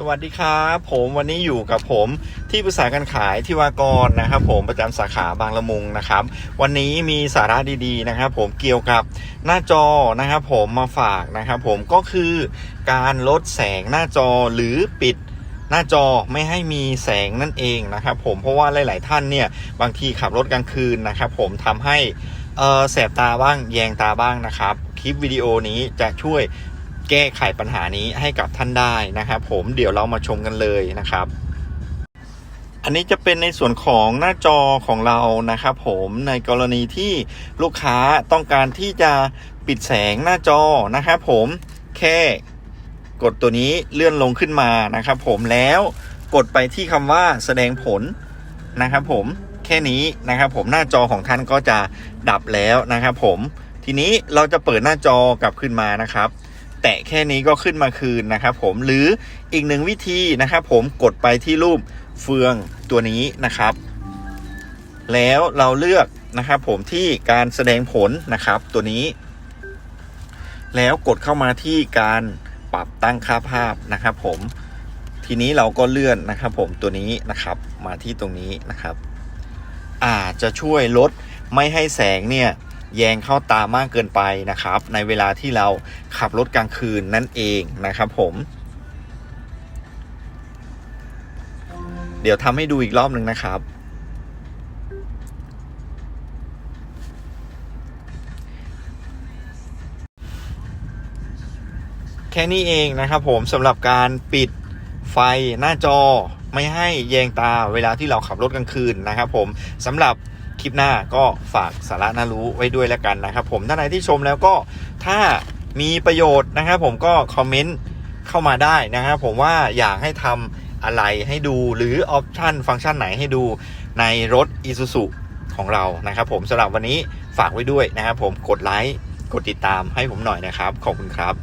สวัสดีครับ ผมวันนี้อยู่กับผมที่ปรึกษาการขายที่วากรนะครับ ผมประจำสาขาบางละมุงนะครับ วันนี้มีสาระดีๆนะครับ ผมเกี่ยวกับหน้าจอนะครับ ผมมาฝากนะครับ ผมก็คือการลดแสงหน้าจอหรือปิดหน้าจอไม่ให้มีแสงนั่นเองนะครับผมเพราะว่าหลาย ๆ ท่านเนี่ยบางทีขับรถกลางคืนนะครับ ผมทำให้เออแสบตาบ้างแยงตาบ้างนะครับ คลิปวิดีโอนี้จะช่วย แก้ไขปัญหานี้ให้กับท่านได้นะครับ ผมเดี๋ยวเรามาชมกันเลยนะครับ อันนี้จะเป็นในส่วนของหน้าจอของเรานะครับ ผมในกรณีที่ลูกค้าต้องการที่จะปิดแสงหน้าจอนะครับผมแค่กดตัวนี้เลื่อนลงขึ้นมานะครับผมแล้วกดไปที่คำว่าแสดงผลนะครับผมแค่นี้นะครับผมหน้าจอของท่านก็จะดับแล้วนะครับผมทีนี้เราจะเปิดหน้าจอกลับขึ้นมานะครับ แตะแค่นี้ก็ขึ้นมาคืนนะครับผมหรืออีกหนึ่งวิธีนะครับผมกดไปที่รูปเฟืองตัวนี้นะครับ แล้วเราเลือกนะครับผมที่การแสดงผลนะครับตัวนี้ แล้วกดเข้ามาที่การปรับตั้งค่าภาพนะครับผมทีนี้เราก็เลื่อนนะครับผมตัวนี้นะครับมาที่ตรงนี้นะครับอาจจะช่วยลดไม่ให้แสงเนี่ย แยงเข้าตามากเกินไปนะครับ ในเวลาที่เราขับรถกลางคืนนั่นเองนะครับผม เดี๋ยวทำให้ดูอีกรอบหนึ่งนะครับ แค่นี้เองนะครับผมสำหรับการปิดไฟหน้าจอไม่ให้แยงตาเวลาที่เราขับรถกลางคืนนะครับผมสำหรับ คลิปหน้าก็ฝากสาระน่ารู้ไว้ด้วยแล้วกันนะครับ ผมท่านไหนที่ชมแล้วก็ถ้ามีประโยชน์นะครับ ผมก็คอมเมนต์เข้ามาได้นะครับผมว่าอยากให้ทำอะไรให้ดูหรือออปชันฟังก์ชันไหนให้ดูในรถ Isuzu ของเรานะครับผมสำหรับวันนี้ฝากไว้ด้วยนะครับผมกดไลค์กดติดตามให้ผมหน่อยนะครับ ขอบคุณครับ